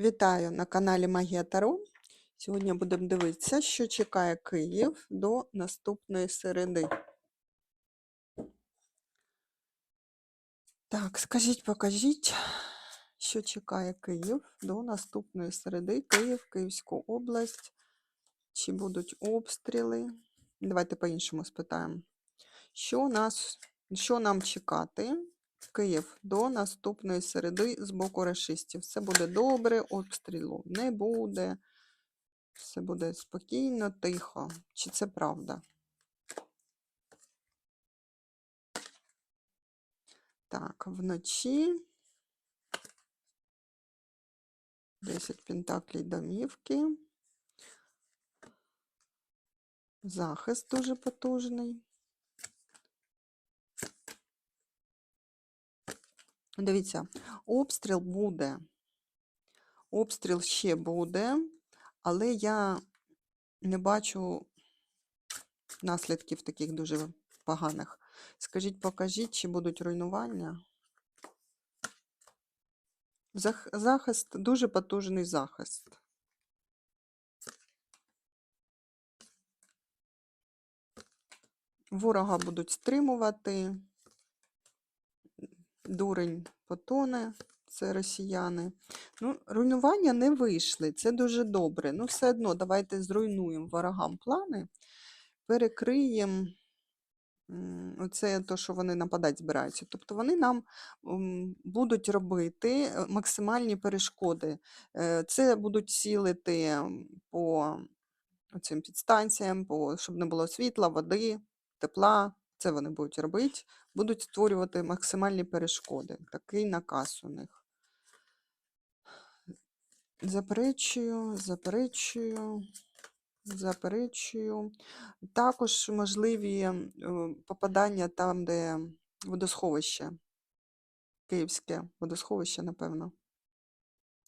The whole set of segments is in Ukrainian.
Вітаю на каналі Магія Таро. Сьогодні будемо дивитися, що чекає Київ до наступної середи. Так, скажіть, покажіть, що чекає Київ до наступної середи. Київ, Київську область. Чи будуть обстріли? Давайте по-іншому спитаємо. Що, нас, що нам чекати? Київ до наступної середи з боку рашистів. Все буде добре, обстрілу не буде. Все буде спокійно, тихо. Чи це правда? Так, вночі. 10 пентаклей домівки. Захист дуже потужний. Дивіться, обстріл буде. Обстріл ще буде, але я не бачу наслідків таких дуже поганих. Скажіть, покажіть, чи будуть руйнування? Зах- Захист, дуже потужний захист. Ворога будуть стримувати. Дурень потоне, це росіяни. Ну, руйнування не вийшли, це дуже добре. Ну, все одно, давайте зруйнуємо ворогам плани, перекриємо оце то, що вони нападати збираються. Тобто вони нам будуть робити е, максимальні перешкоди. Е, Це будуть цілити по цим підстанціям, по, щоб не було світла, води, тепла. Це вони будуть робити, будуть створювати максимальні перешкоди. Такий наказ у них. Заперечую, заперечую, заперечую. Також можливі е, попадання там, де водосховище, Київське водосховище, напевно.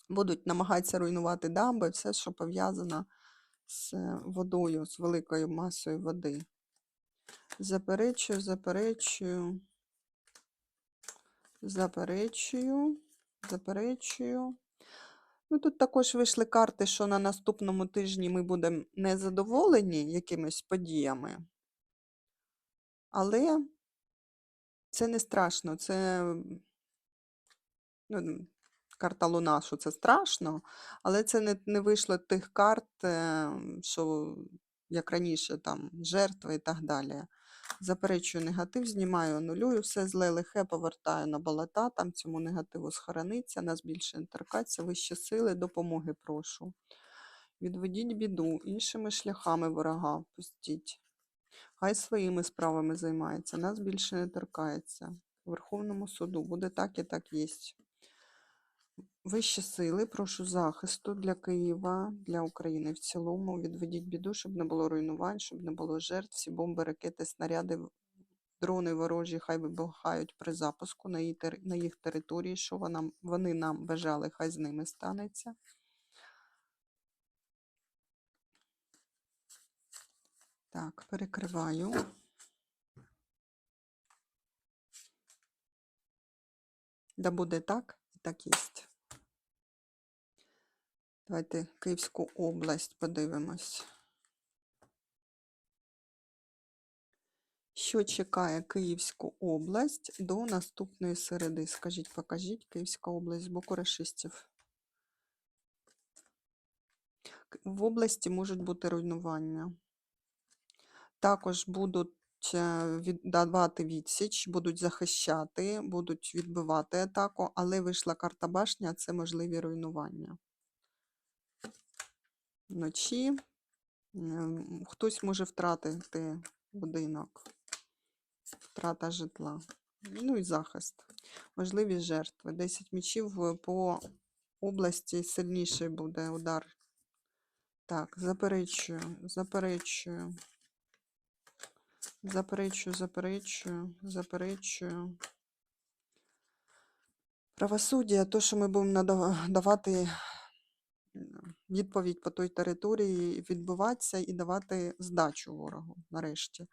Будуть намагатися руйнувати дамби, все, що пов'язано з водою, з великою масою води. Заперечую, заперечую, заперечую, заперечую. Ну, тут також вийшли карти, що на наступному тижні ми будемо незадоволені якимись подіями. Але це не страшно. Це ну, карта Луна, що це страшно, але це не, не вийшло тих карт, е, що як раніше, там жертви і так далі. Заперечую негатив, знімаю, анулюю, все зле лихе повертаю на болота, там цьому негативу схорониться, нас більше не торкаться, вищі сили, допомоги прошу. Відведіть біду, іншими шляхами ворога пустіть. Хай своїми справами займається, нас більше не торкається. У Верховному суду буде так і так єсть. Вищі сили, прошу захисту для Києва, для України в цілому. Відведіть біду, щоб не було руйнувань, щоб не було жертв. Всі бомби, ракети, снаряди, дрони ворожі, хай вибухають при запуску на, її, на їх території, що вона, вони нам бажали, хай з ними станеться. Так, перекриваю. Да буде так, і так єсть. Давайте Київську область подивимось. Що чекає Київську область до наступної середи? Скажіть, покажіть Київська область з боку рашистів. К- В області можуть бути руйнування. Також будуть е, від- давати відсіч, будуть захищати, будуть відбивати атаку, але вийшла карта башня, це можливі руйнування. Вночі ем, хтось може втратити будинок, втрата житла. Ну і захист. Можливі жертви. 10 мічів по області сильніший буде удар. Так, заперечую, заперечую. Заперечую, заперечую, заперечую. Правосуддя, то, що ми будемо надава- давати м, відповідь по той території, відбуватися і давати здачу ворогу нарешті.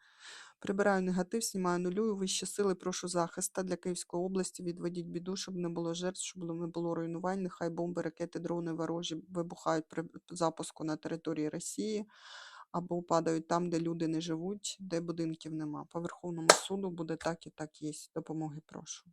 Прибираю негатив, знімаю нулюю. Вищі сили, прошу захиста для Київської області. Відведіть біду, щоб не було жертв, щоб не було руйнувань. Нехай бомби, ракети, дрони ворожі вибухають при запуску на території Росії або падають там, де люди не живуть, де будинків нема. По Верховному суду буде так і так є. Допомоги прошу.